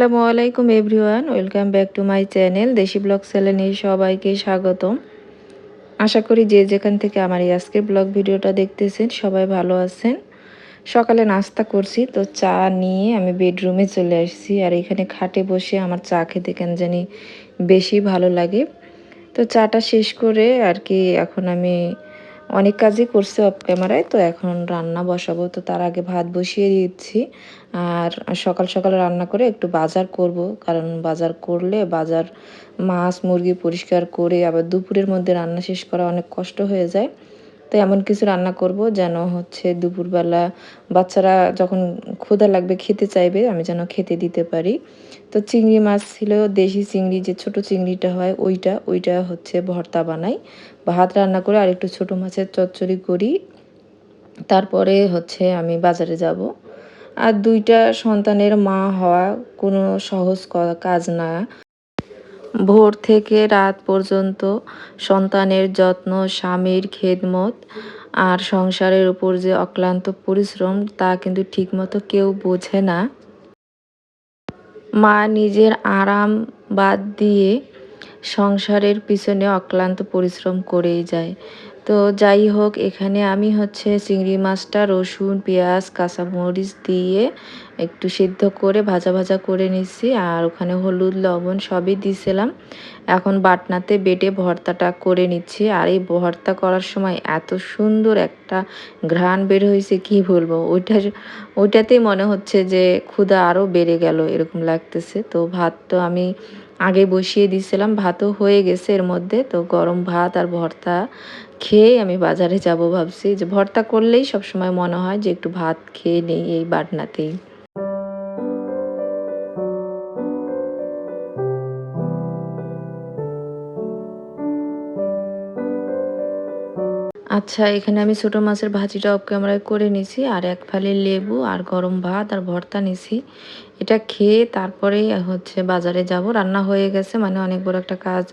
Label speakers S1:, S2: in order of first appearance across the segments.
S1: আসসালামু আলাইকুম everyone, welcome back to my channel Desi blog চ্যানেলে সবাইকে স্বাগতম। আশা করি যে যেখান থেকে আমার এই আজকের ব্লগ ভিডিওটা দেখতেছেন সবাই ভালো আছেন। সকালে নাস্তা করছি, তো চা নিয়ে আমি বেডরুমে চলে আসছি আর এখানে খাটে বসে আমার চা খেতে কেন জানি বেশি ভালো লাগে। তো চাটা শেষ করে আর কি এখন আমি অনেক কাজই করছে অফ ক্যামেরায় তো এখন রান্না বসাবো। তো তার আগে ভাত বসিয়ে দিচ্ছি। আর সকাল সকাল রান্না করে একটু বাজার করব, কারণ বাজার করলে বাজার মাছ, মুরগি পরিষ্কার করে আবার দুপুরের মধ্যে রান্না শেষ করা অনেক কষ্ট হয়ে যায়। তো এমন কিছু রান্না করব যেন হচ্ছে দুপুরবেলা বাচ্চারা যখন ক্ষুধা লাগবে, খেতে চাইবে, আমি যেন খেতে দিতে পারি। তো চিংড়ি মাছ ছিল, দেশি চিংড়ি, যে ছোট চিংড়িটা হয় ওইটা ওইটা হচ্ছে ভর্তা বানাই। ভাত রান্না করে আর একটু ছোটো মাছের চচ্চড়ি করি। তারপরে হচ্ছে আমি বাজারে যাব। আর দুইটা সন্তানের মা হওয়া কোনো সহজ কাজ না। ভোর থেকে রাত পর্যন্ত সন্তানের যত্ন, স্বামীর খেদমত আর সংসারের উপর যে অক্লান্ত পরিশ্রম তা কিন্তু ঠিকমতো কেউ বোঝে না। মা নিজের আরাম বাদ দিয়ে সংসারের পিছনে অক্লান্ত পরিশ্রম করেই যায়। তো যাই হোক, এখানে আমি হচ্ছে চিংড়ি মাছটা, রসুন, পেঁয়াজ, কাঁচামরিচ দিয়ে একটু সিদ্ধ করে ভাজা ভাজা করে নিচ্ছি। আর ওখানে হলুদ, লবণ সবই দিয়েছিলাম। এখন বাটনাতে বেটে ভর্তাটা করে নিচ্ছি। আর এই ভর্তা করার সময় এত সুন্দর একটা ঘ্রাণ বের হয়েছে, কি বলব? ওইটা ওইটাতেই মনে হচ্ছে যে ক্ষুধা আরও বেড়ে গেল, এরকম লাগতেছে। তো ভাত তো আমি আগে বসিয়ে দিয়েছিলাম ভাতও হয়ে গেছে এর মধ্যে। তো গরম ভাত আর ভর্তা খেয়ে আমি বাজারে যাব ভাবছি। যে ভর্তা করলেই সবসময় মনে হয় যে একটু ভাত খেয়ে নেই এই বাটনাতেই। আচ্ছা এখানে আমি ছোটো মাছের ভাজিটা অফ ক্যামেরায় করে নিছি, আর এক ফালি লেবু, আর গরম ভাত, আর ভর্তা নিছি। এটা খেয়ে তারপরে হচ্ছে বাজারে যাব। রান্না হয়ে গেছে মানে অনেক বড় একটা কাজ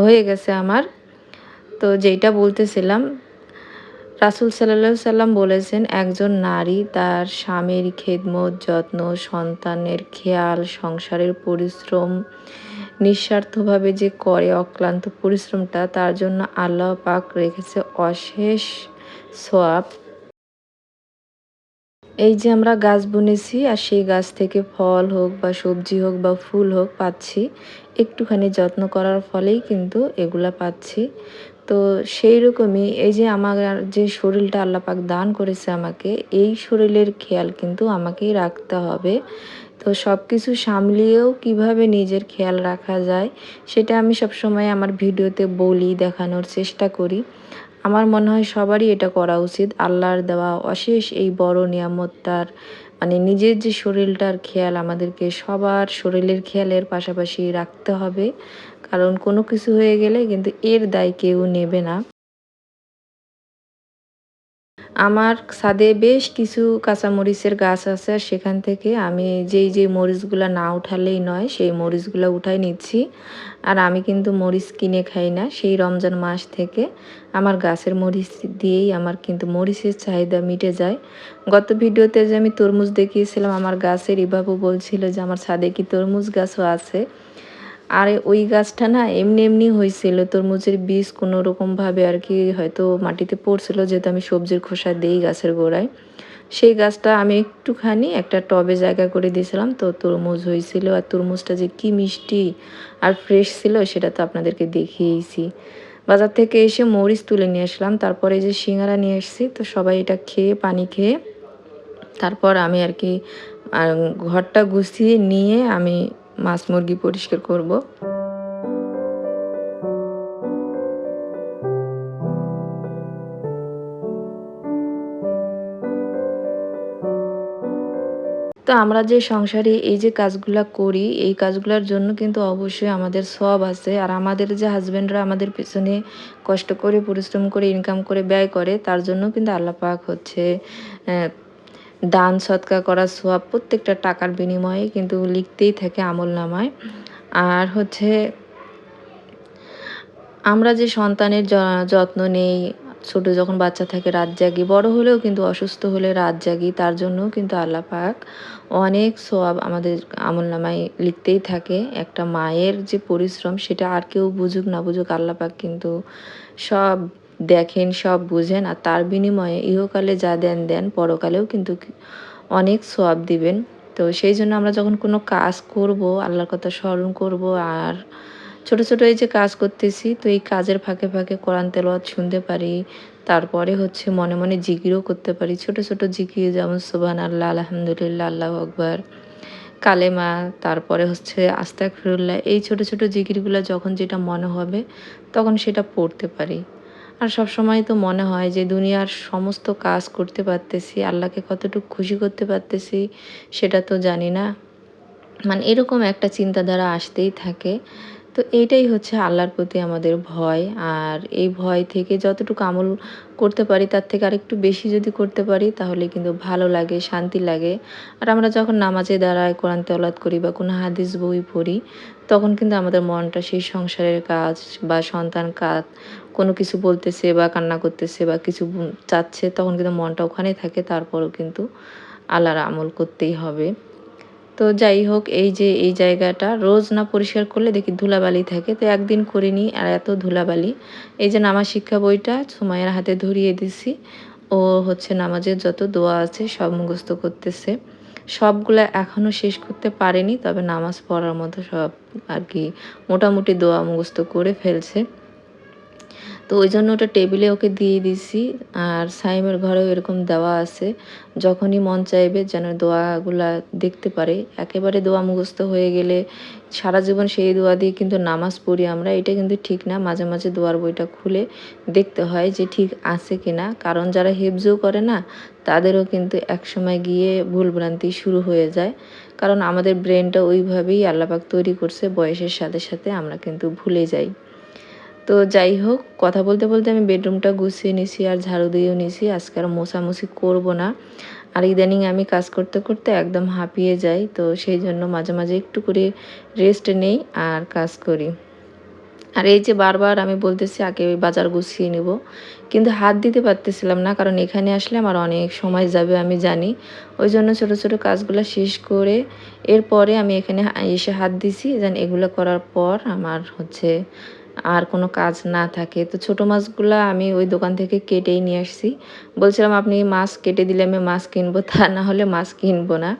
S1: হয়ে গেছে আমার। তো যেইটা বলতেছিলাম, রাসুল সাল্লা সাল্লাম বলেছেন, একজন নারী তার স্বামীর খেদমত, যত্ন, সন্তানের খেয়াল, সংসারের পরিশ্রম নিঃস্বার্থভাবে যে করে অক্লান্ত পরিশ্রমটা, তার জন্য আল্লাহ পাক রেখেছে অশেষ সোয়াব। এই যে আমরা গাছ বুনেছি আর সেই গাছ থেকে ফল হোক বা সবজি হোক বা ফুল হোক পাচ্ছি, একটুখানি যত্ন করার ফলেই কিন্তু এগুলা পাচ্ছি। তো সেই রকমই এই যে আমার যে শরীরটা আল্লাপাক দান করেছে আমাকে, এই শরীরের খেয়াল কিন্তু আমাকেই রাখতে হবে। তো সব কিছু সামলিয়েও কীভাবে নিজের খেয়াল রাখা যায়, সেটা আমি সবসময় আমার ভিডিওতে বলি, দেখানোর চেষ্টা করি। আমার মনে হয় সবারই এটা করা উচিত, আল্লাহর দেওয়া অশেষ এই বড় নিয়ামতটার মানে নিজের যে শরীরটার খেয়াল আমাদেরকে সবার শরীরের খেয়ালের পাশাপাশি রাখতে হবে। কারণ কোনো কিছু হয়ে গেলে কিন্তু এর দায় কেউ নেবে না। আমার ছাদে বেশ কিছু কাঁচামরিচের গাছ আছে আর সেখান থেকে আমি যেই যে মরিচগুলো না উঠালেই নয়, সেই মরিচগুলো উঠাই নিচ্ছি। আর আমি কিন্তু মরিচ কিনে খাই না। সেই রমজান মাস থেকে আমার গাছের মরিচ দিয়েই আমার কিন্তু মরিচের চাহিদা মিটে যায়। গত ভিডিওতে যে আমি তরমুজ দেখিয়েছিলাম, আমার গাছের ইবাবু বলছিল যে, আমার ছাদে কি তরমুজ গাছও আছে? আর ওই গাছটা না এমনি এমনি হয়েছিল তরমুজের বীজ কোনো রকমভাবে আর কি হয়তো মাটিতে পড়ছিল, যেহেতু আমি সবজির খোসা দিই গাছের গোড়ায়। সেই গাছটা আমি একটুখানি একটা টবে জায়গা করে দিয়েছিলাম, তো তরমুজ হয়েছিল আর তরমুজটা যে কি মিষ্টি আর ফ্রেশ ছিল, সেটা তো আপনাদেরকে দেখিয়েছি বাজার থেকে এসে মরিচ তুলে নিয়ে আসলাম, তারপরে যে সিঙ্গারা নিয়ে এসেছি তো সবাই এটা খেয়ে পানি খেয়ে তারপর আমি আর কি ঘরটা গুছিয়ে নিয়ে আমি মাছ মুরগি পরিষ্কার করব। তো আমরা যে সংসারে এই যে কাজগুলা করি, এই কাজগুলোর জন্য কিন্তু অবশ্যই আমাদের সব আছে। আর আমাদের যে হাজব্যান্ডরা আমাদের পেছনে কষ্ট করে, পরিশ্রম করে ইনকাম করে ব্যয় করে, তার জন্য কিন্তু আল্লাপাক হচ্ছে দান সৎকার করা সোয়াব প্রত্যেকটা টাকার বিনিময়ে কিন্তু লিখতেই থাকে আমল নামায়। আর হচ্ছে আমরা যে সন্তানের যত্ন নেই, ছোট যখন বাচ্চা থাকে রাত জাগি, বড় হলেও কিন্তু অসুস্থ হলে রাত জাগি, তার জন্যও কিন্তু আল্লাহ পাক অনেক সোয়াব আমাদের আমল নামায় লিখতেই থাকে। একটা মায়ের যে পরিশ্রম সেটা আর কেউ বুঝুক না বুঝুক, আল্লাহ পাক কিন্তু সব দেখেন, সব বুঝেন আর তার বিনিময়ে ইহকালে যা দেন দেন, পরকালেও কিন্তু অনেক সোয়াব দিবেন। তো সেই জন্য আমরা যখন কোনো কাজ করব, আল্লাহর কথা স্মরণ করব আর ছোট ছোট এই যে কাজ করতেছি, তো এই কাজের ফাঁকে ফাঁকে কোরআন তেলাওয়াত শুনতে পারি, তারপরে হচ্ছে মনে মনে জিকিরও করতে পারি। ছোট ছোট জিকির যেমন সুবান আল্লাহ আলহামদুলিল্লাহ, আল্লাহ আকবর, কালেমা, তারপরে হচ্ছে আস্তাক ফিরুল্লাহ এই ছোট ছোট জিকিরগুলো যখন যেটা মনে হবে, তখন সেটা পড়তে পারি। আর সব সময় তো মনে হয় যে দুনিয়ার সমস্ত কাজ করতে পারতেছি, আল্লাহকে কতটুকু খুশি করতে পারতেছি সেটা তো জানি না। মানে এরকম একটা চিন্তাধারা আসতেই থাকে। তো এইটাই হচ্ছে আল্লাহর প্রতি আমাদের ভয়। আর এই ভয় থেকে যতটুকু আমল করতে পারি, তার থেকে আরেকটু বেশি যদি করতে পারি, তাহলে কিন্তু ভালো লাগে, শান্তি লাগে। আর আমরা যখন নামাজে দাঁড়ায় কোরআন তেলাত করি বা কোনো হাদিস বই পড়ি, তখন কিন্তু আমাদের মনটা সেই সংসারের কাজ বা সন্তান কাজ কোনো কিছু বলতেছে বা কান্না করতেছে বা কিছু চাচ্ছে, তখন কিন্তু মনটা ওখানেই থাকে, তারপরও কিন্তু আল্লাহর আমল করতেই হবে। তো যাই হোক, এই যে এই জায়গাটা, রোজ না পরিষ্কার করলে দেখি ধুলাবালি থাকে, তো একদিন করিনি আর এত ধুলাবালি। এই যে নামাজ শিক্ষা বইটা সুমাইয়ের হাতে ধরিয়ে দিছি, ও হচ্ছে নামাজের যত দোয়া আছে সব মুখস্থ করতেছে। সবগুলো এখনও শেষ করতে পারেনি, তবে নামাজ পড়ার মতো সব আর কি মোটামুটি দোয়া মুখস্থ করে ফেলছে। তো ওই জন্য ওটা টেবিলে ওকে দিয়ে দিছি। আর সাইমের ঘরেও এরকম দেওয়া আছে। যখনই মন চাইবে যেন দোয়াগুলা দেখতে পারে। একেবারে দোয়া মুখস্থ হয়ে গেলে সারা জীবন সেই দোয়া দিয়ে কিন্তু নামাজ পড়ি আমরা। এটা কিন্তু ঠিক না। মাঝে মাঝে দোয়ার বইটা খুলে দেখতে হয় যে ঠিক আছে কি না কারণ যারা হেফজও করে না, তাদেরও কিন্তু একসময় গিয়ে ভুলভ্রান্তি শুরু হয়ে যায়। কারণ আমাদের ব্রেনটা ওইভাবেই আল্লাপাক তৈরি করছে। বয়সের সাথে সাথে আমরা কিন্তু ভুলে যাই। তো যাই হোক, কথা বলতে বলতে আমি বেডরুমটা গুছিয়ে নিছি আর ঝাড়ু দিয়েও নিছি। আজকে আর মোছামুছি করব না। আর ইদানিং আমি কাজ করতে করতে একদম হাঁপিয়ে যাই, তো সেই জন্য মাঝে মাঝে একটু করে রেস্ট নেই আর কাজ করি। আর এই যে বারবার আমি বলতেছি, আগে বাজার গুছিয়ে নেব। কিন্তু হাত দিতে পারতেছিলাম না, কারণ এখানে আসলে আমার অনেক সময় যাবে, আমি জানি। ওই জন্য ছোটো ছোটো কাজগুলো শেষ করে এরপরে আমি এখানে এসে হাত দিছি, যেন এগুলো করার পর আমার হচ্ছে আর কোনো কাজ না থাকে। তো ছোটো মাছগুলো আমি ওই দোকান থেকে কেটেই নিয়ে আসছি। বলছিলাম, আপনি মাছ কেটে দিলে আমি মাছ কিনবো। তা না হলে মাছ কিনবো না।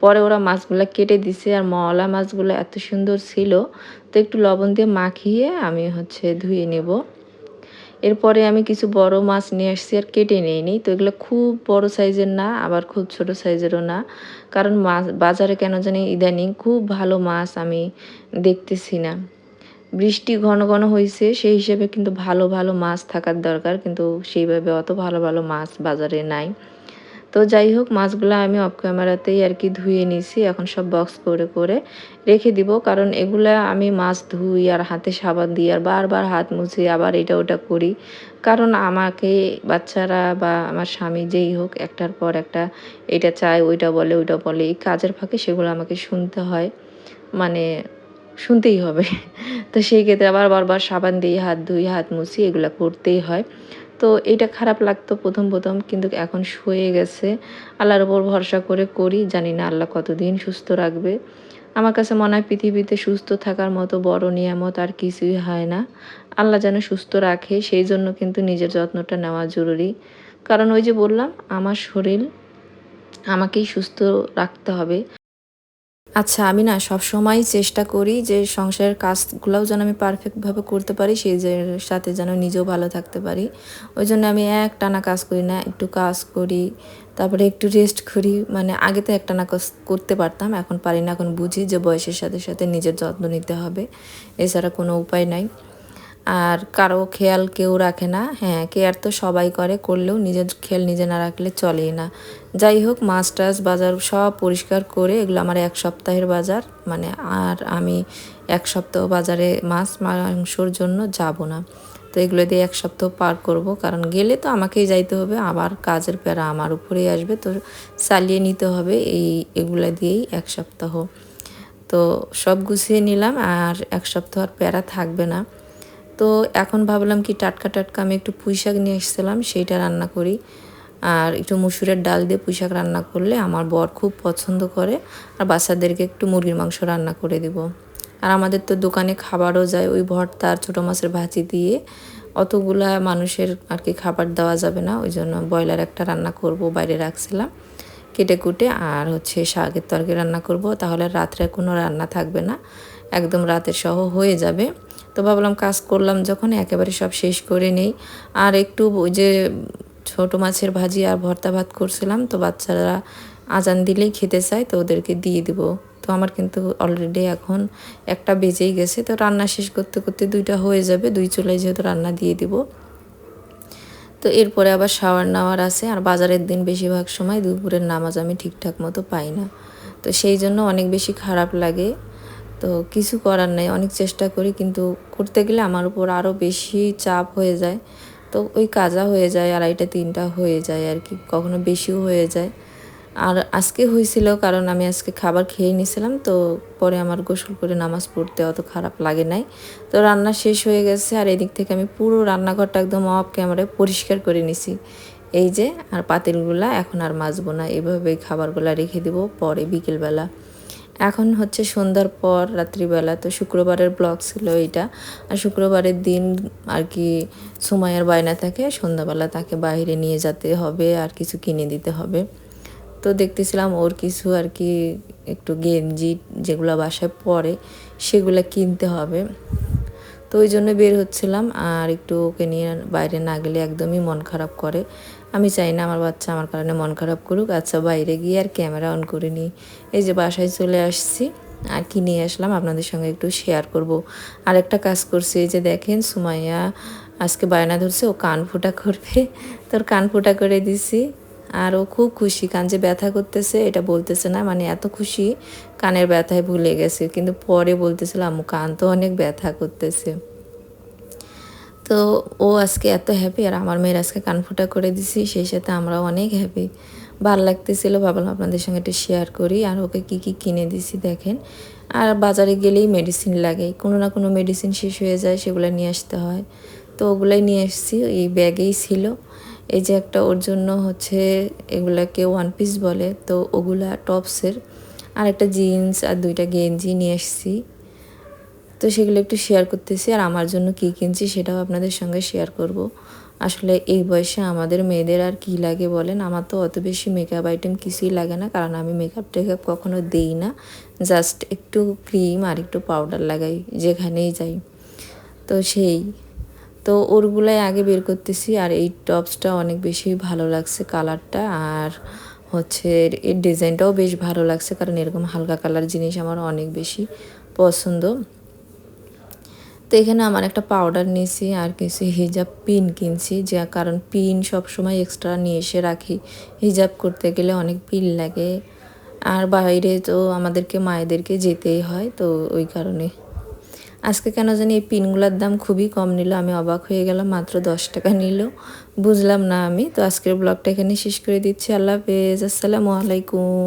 S1: পরে ওরা মাছগুলো কেটে দিছে আর মলা মাছগুলো এত সুন্দর ছিল। তো একটু লবণ দিয়ে মাখিয়ে আমি হচ্ছে ধুয়ে নেব। এরপরে আমি কিছু বড় মাছ নিয়ে আসছি আর কেটে নিইনি। তো এগুলো খুব বড় সাইজের না, আবার খুব ছোট সাইজেরও না। কারণ মাছ বাজারে কেন জানি ইদানিং খুব ভালো মাছ আমি দেখতেছি না। বৃষ্টি ঘন ঘন হয়েছে সেই হিসেবে কিন্তু ভালো ভালো মাছ থাকার দরকার, কিন্তু সেইভাবে অত ভালো ভালো মাছ বাজারে নাই। তো যাই হোক, মাছগুলো আমি অফ ক্যামেরাতেই আর কি ধুয়ে নিছি, এখন সব বক্স করে করে রেখে দিব, কারণ এগুলা আমি মাছ ধুই আর হাতে সাবান দিই আর বারবার হাত মুছি আবার এটা ওটা করি। কারণ আমাকে, বাচ্চারা বা আমার স্বামী যেই হোক, একটার পর একটা এটা চায়, ওইটা বলে ওইটা বলে, এই কাজের ফাঁকে সেগুলো আমাকে শুনতে হয়। মানে শুনতেই হবে। তো সেই ক্ষেত্রে আবার বারবার সাবান দিয়ে হাত ধুই, হাত মুছি, এগুলো করতেই হয়। তো এটা খারাপ লাগতো প্রথম প্রথম, কিন্তু এখন শুয়ে গেছে। আল্লাহর ওপর ভরসা করে করি, জানি না আল্লাহ কতদিন সুস্থ রাখবে। আমার কাছে মনে হয় পৃথিবীতে সুস্থ থাকার মতো বড় নিয়ামত আর কিছুই হয় না। আল্লাহ যেন সুস্থ রাখে, সেই জন্য কিন্তু নিজের যত্নটা নেওয়া জরুরি। কারণ ওই যে বললাম, আমার শরীর আমাকেই সুস্থ রাখতে হবে। আচ্ছা আমি না সব সময় চেষ্টা করি যে সংসারের কাজগুলোও যেন আমি পারফেক্টভাবে করতে পারি, সেই সাথে যেন নিজেও ভালো থাকতে পারি। ওই জন্য আমি এক টানা কাজ করি না, একটু কাজ করি, তারপরে একটু রেস্ট করি। মানে আগে তো একটা না করতে পারতাম, এখন পারি না, এখন বুঝি যে বয়সের সাথে সাথে নিজের যত্ন নিতে হবে। এছাড়া কোনো উপায় নাই। আর কারও খেয়াল কেউ রাখে না। হ্যাঁ কেয়ার তো সবাই করে, করলেও নিজের খেয়াল নিজে না রাখলে চলেই না। যাই হোক মাছ টাছ বাজার সব পরিষ্কার করে, এগুলো আমার এক সপ্তাহের বাজার। মানে আর আমি এক সপ্তাহ বাজারে মাছ, মাংসর জন্য যাব না। তো এগুলো দিয়ে এক সপ্তাহ পার করব। কারণ গেলে তো আমাকেই যাইতে হবে, আবার কাজের প্যারা আমার উপরেই আসবে। তো চালিয়ে নিতে হবে এই এগুলো দিয়েই এক সপ্তাহ। তো সব গুছিয়ে নিলাম, আর এক সপ্তাহ আর প্যারা থাকবে না। তো এখন ভাবলাম কি টাটকা টাটকা আমি একটু পুঁই শাক নিয়ে এসেছিলাম, সেইটা রান্না করি। আর একটু মুসুরের ডাল দিয়ে পুঁই শাক রান্না করলে আমার বর খুব পছন্দ করে, আর বাচ্চাদেরকে একটু মুরগির মাংস রান্না করে দিব। আর আমাদের তো দোকানে খাবারও যায়, ওই ভর্তা আর ছোটো মাছের ভাজি দিয়ে অতগুলা মানুষের আর কি খাবার দেওয়া যাবে না, ওই জন্য ব্রয়লার একটা রান্না করব, বাইরে রাখছিলাম কেটে কুটে, আর হচ্ছে শাকের তরকারি রান্না করব, তাহলে রাত্রে কোনো রান্না থাকবে না, একদম রাতের সহ হয়ে যাবে। তো ভাবলাম কাজ করলাম, যখন একেবারে সব শেষ করে নেই। আর একটু ওই যে ছোট মাছের ভাজি আর ভর্তা ভাত করছিলাম, তো বাচ্চারা আজান দিলেই খেতে চায়, তো ওদেরকে দিয়ে দিব। তো আমার কিন্তু অলরেডি এখন একটা বেজেই গেছে, তো রান্না শেষ করতে করতে দুইটা হয়ে যাবে, দুই চুলায় যেহেতু রান্না দিয়ে দিব। তো এরপরে আবার শাওয়ার নেওয়ার আছে, আর বাজারের দিন বেশিরভাগ সময় দুপুরের নামাজ আমি ঠিকঠাক মতো পাই না। তো সেই জন্য অনেক বেশি খারাপ লাগে। তো কিছু করার নেই, অনেক চেষ্টা করি, কিন্তু করতে গেলে আমার উপর আরও বেশি চাপ হয়ে যায়। তো ওই কাজা হয়ে যায়, আড়াইটা, তিনটা হয়ে যায় আর কি, কখনো বেশিও হয়ে যায়। আর আজকে হয়েছিল, কারণ আমি আজকে খাবার খেয়ে নিয়েছিলাম, তো পরে আমার গোসল করে নামাজ পড়তে অত খারাপ লাগে নাই। তো রান্না শেষ হয়ে গেছে, আর এদিক থেকে আমি পুরো রান্নাঘরটা একদম অফ ক্যামেরায় পরিষ্কার করে নিছি। এই যে, আর পাতিলগুলা এখন আর মাজবো না এভাবেই খাবারগুলো রেখে দিব, পরে বিকেলবেলা। এখন হচ্ছে সন্ধ্যার পর রাত্রিবেলা, তো শুক্রবারের ব্লগ ছিল এইটা। আর শুক্রবারের দিন আর কি সময়ের বায়না থাকে, সন্ধ্যাবেলা তাকে বাইরে নিয়ে যেতে হবে আর কিছু কিনে দিতে হবে। তো দেখতেছিলাম ওর কিছু আর কি একটু গেঞ্জি যেগুলো বাসায় পরে, সেগুলো কিনতে হবে। তো ওই জন্য বের হচ্ছিলাম আর একটু ওকে নিয়ে বাইরে না গেলে একদমই মন খারাপ করে। আমি চাই না আমার বাচ্চা আমার কারণে মন খারাপ করুক। আচ্ছা বাইরে গিয়ে আর ক্যামেরা অন করে নিই। এই যে বাসায় চলে আসছি, আর কি নিয়ে আসলাম আপনাদের সঙ্গে একটু শেয়ার করব। আর একটা কাজ করছি, এই যে দেখেন, সুমাইয়া আজকে বায়না ধরছে, ও কান ফোটা করবে। তোর কান ফোটা করে দিছি, আর ও খুব খুশি, কান যে ব্যথা করতেছে, এটা বলতেছে না মানে এত খুশি, কানের ব্যথায় ভুলে গেছে। কিন্তু পরে বলতেছিল কান তো অনেক ব্যথা করতেছে। তো ও আজকে এত হ্যাপি আর আমার মেয়ের আজকে কান ফুটা করে দিছি, সেই সাথে আমরাও অনেক হ্যাপি ভালো লাগতেছিল, ভাবলাম আপনাদের সঙ্গে একটু শেয়ার করি আর ওকে কি কি কিনে দিছি দেখেন। আর বাজারে গেলেই মেডিসিন লাগে, কোনো না কোনো মেডিসিন শেষ হয়ে যায়, সেগুলো নিয়ে আসতে হয়। তো ওগুলাই নিয়ে এসেছি এই ব্যাগেই ছিল। এই যে একটা ওর জন্য হচ্ছে এগুলাকে ওয়ান পিস বলে, তো ওগুলা টপসের আর একটা জিন্স আর দুইটা গেঞ্জি নিয়ে এসেছি তো সেগুলো একটু শেয়ার করতেছি আর আমার জন্য কী কিনছি সেটাও আপনাদের সঙ্গে শেয়ার করব। আসলে এই বয়সে আমাদের মেয়েদের আর কি লাগে বলেন? আমার তো অত বেশি মেকআপ আইটেম কিছুই লাগে না, কারণ আমি মেকআপ টেকআপ কখনো দেই না। জাস্ট একটু ক্রিম আর একটু পাউডার লাগাই, যেখানেই যাই। তো সেই। তো ওরগুলাই আগে বের করতেছি আর এই টপসটা অনেক বেশি ভালো লাগছে কালারটা আর হচ্ছে এর ডিজাইনটাও বেশ ভালো লাগছে, কারণ এরকম হালকা কালার জিনিস আমার অনেক বেশি পছন্দ। তো এখানে আমার একটা পাউডার নিয়েছি আর কিছু হিজাব পিন কিনছি, যা কারণ পিন সবসময় এক্সট্রা নিয়ে এসে রাখি। হিজাব করতে গেলে অনেক পিন লাগে। আর বাইরে তো আমাদেরকে, মায়েদেরকে যেতেই হয়, তো ওই কারণে। আজকে কেন জানি এই পিনগুলোর দাম খুবই কম নিল, আমি অবাক হয়ে গেলাম, মাত্র দশ টাকা নিল। বুঝলাম না আমি, তো আজকের ব্লগটা এখানে শেষ করে দিচ্ছি। আল্লাহ হাফেজ, আসসালামু আলাইকুম।